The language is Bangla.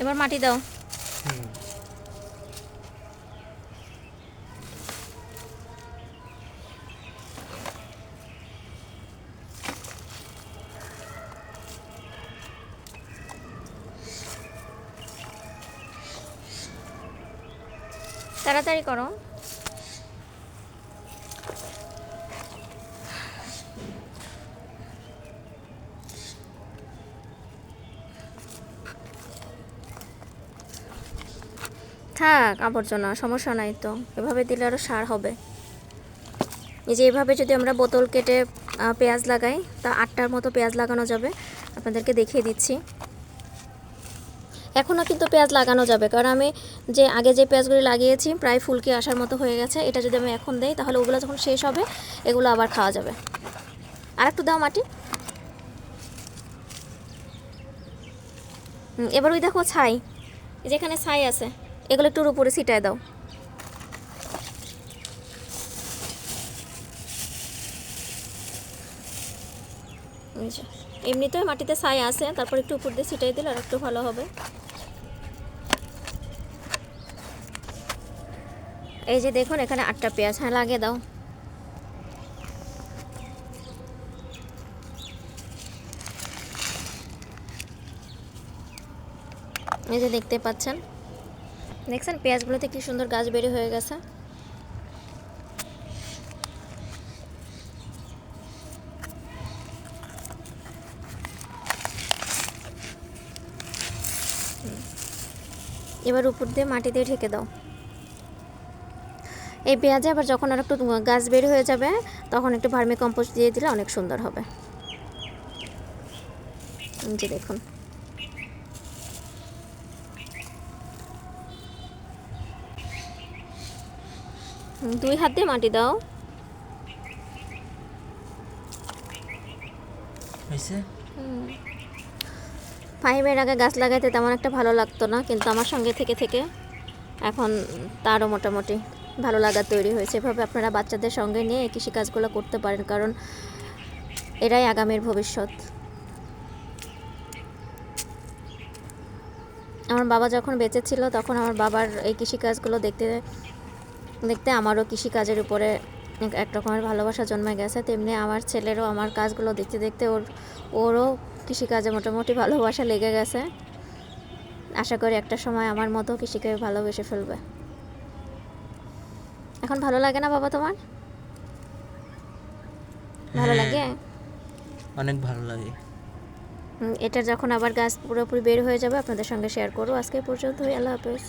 এবার মাটি দাও। তাড়াতাড়ি করো। থাক, আবর্জনা, সমস্যা নাই তো। এভাবে দিলে আরও সার হবে। এই যে এভাবে যদি আমরা বোতল কেটে পেঁয়াজ লাগাই, তা আটটার মতো পেঁয়াজ লাগানো যাবে। আপনাদেরকে দেখিয়ে দিচ্ছি। এখনও কিন্তু পেঁয়াজ লাগানো যাবে। কারণ আমি যে, আগে যে পেঁয়াজগুলি লাগিয়েছি, প্রায় ফুলকি আসার মতো হয়ে গেছে। এটা যদি আমি এখন দেই, তাহলে ওগুলো যখন শেষ হবে, এগুলো আবার খাওয়া যাবে। আর একটু দাও মাটি। এবার ওই দেখো ছাই। যেখানে ছাই আছে। এগুলো একটু উপরে ছিটায় দাও। এমনিতেও মাটিতে ছাই আছে, তারপর একটু উপর দিয়ে ছিটাই দিলে আর একটু ভালো হবে। এই যে দেখুন, এখানে আটটা পেঁয়াজ। হ্যাঁ লাগিয়ে দাও। এই যে দেখতে পাচ্ছেন দেখছেন পেঁয়াজগুলোতে কি সুন্দর গাছ বেরিয়ে হয়ে গেছে? এবার উপর দিয়ে মাটি দিয়ে ঢেকে দাও। এই পেঁয়াজে আবার যখন আর একটু গাছ বের হয়ে যাবে, তখন একটু ভার্মি কম্পোস্ট দিয়ে দিলে অনেক সুন্দর হবে। দেখুন। দুই হাতে মাটি দাও। ফাইভের আগে গাছ লাগাইতে তেমন একটা ভালো লাগতো না কিন্তু আমার সঙ্গে থেকে থেকে এখন তারও মোটামুটি ভালো লাগা তৈরি হয়েছে। এভাবে আপনারা বাচ্চাদের সঙ্গে নিয়ে এই কৃষিকাজগুলো করতে পারেন কারণ এরাই আগামীর ভবিষ্যৎ। আমার বাবা যখন বেঁচে ছিল তখন আমার বাবার এই কৃষিকাজগুলো দেখতে দেখতে আমারও কৃষিকাজের উপরে এক- রকমের ভালোবাসা জন্মে গেছে তেমনি আমার ছেলেরও আমার কাজগুলো দেখতে দেখতে ওর ওরও কৃষিকাজে মোটামুটি ভালোবাসা লেগে গেছে। আশা করি একটা সময় আমার মতো কৃষিকে ভালোবেসে ফেলবে। এখন ভালো লাগে না বাবা তোমার? ভালো হ্যাঁ, লাগে? অনেক ভালো লাগে। হুম, এটার যখন আবার গাছ পুরোপুরি বের হয়ে যাবে আপনাদের সঙ্গে শেয়ার করব। আজকে পর্যন্ত আল্লাহ হাফেজ।